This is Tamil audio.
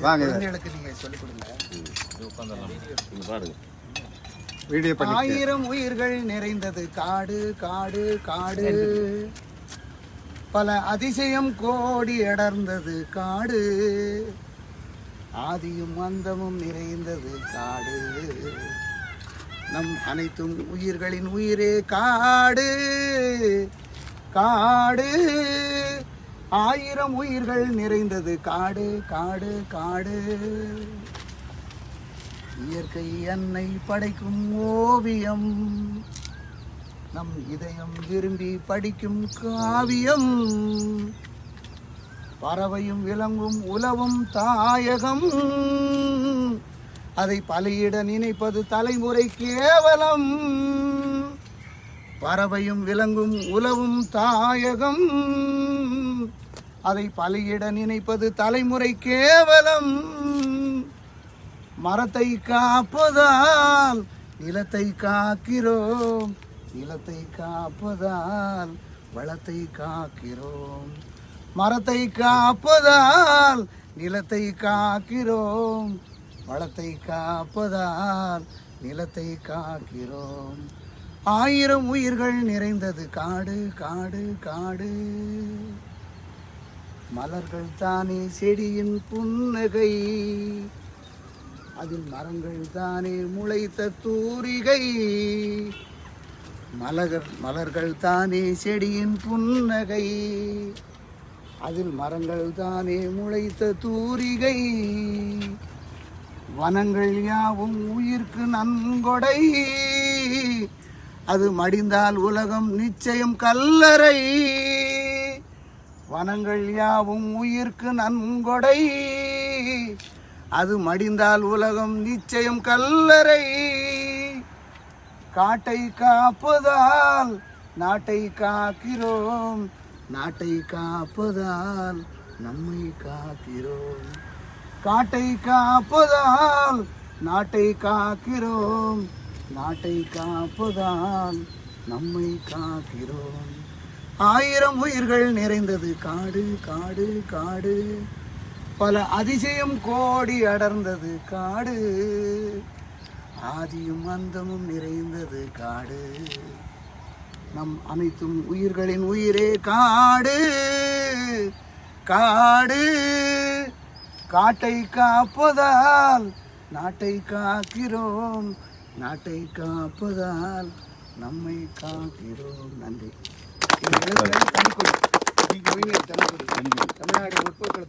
வாங்க. குழந்தைகளுக்கு நீங்க சொல்லிக் கொடுங்க. பாருங்க வீடியோ ஆயிரம் உயிர்கள் நிறைந்தது. காடு காடு காடு. பல அதிசயம் கோடி அடர்ந்தது காடு. ஆதியும் அந்தமும் நிறைந்தது காடு. நம் அனைத்தும் உயிர்களின் உயிரே காடு. காடு. ஆயிரம் உயிர்கள் நிறைந்தது. காடு காடு காடு. இயற்கை என்னை படைக்கும் ஓவியம். நம் இதயம் விரும்பி படிக்கும் காவியம். பறவையும் விலங்கும் உலவும் தாயகம். அதை பலியிட நினைப்பது தலைமுறை கேவலம். பறவையும் விலங்கும் உலவும் தாயகம். அதை பலியிட நினைப்பது தலைமுறை கேவலம். மரத்தை காப்பதால் நிலத்தை காக்கிறோம். நிலத்தை காப்பதால் வளத்தை காக்கிறோம். மரத்தை காப்பதால் நிலத்தை காக்கிறோம். வளத்தை காப்பதால் நிலத்தை காக்கிறோம். ஆயிரம் உயிர்கள் நிறைந்தது. காடு காடு காடு. மலர்கள் தானே செடியின் புன்னகை. அதில் மரங்கள் தானே முளைத்த தூரிகை. மலர்கள் மலர்கள் தானே செடியின் புன்னகை. அதில் மரங்கள் தானே முளைத்த தூரிகை. வனங்கள் யாவும் உயிர்க்கு நன்கொடை. அது மடிந்தால் உலகம் நிச்சயம் கல்லறை. வனங்கள் யாவும் உயிர்க்கு நன்கொடை. அது மடிந்தால் உலகம் நிச்சயம் கல்லறை. காட்டை காப்பதால் நாட்டை காக்கிறோம். நாட்டை காப்பதால் நம்மை காக்கிறோம். காட்டை காப்பதால் நாட்டை காக்கிறோம். நாட்டை காப்பதால் நம்மை காக்கிறோம். ஆயிரம் உயிர்கள் நிறைந்தது. காடு காடு காடு. பல அதிசயம் கோடி அடர்ந்தது. காடு. ஆதியும் அந்தமும் நிறைந்தது. காடு. நம் அனைத்தும் உயிர்களின் உயிரே காடு. காடு. காட்டை காப்பதால் நாட்டை காக்கிறோம். நாட்டை காப்பதால் நம்மை காக்கிறோம். நன்றி. தமிழ்நாடு முற்போக்கு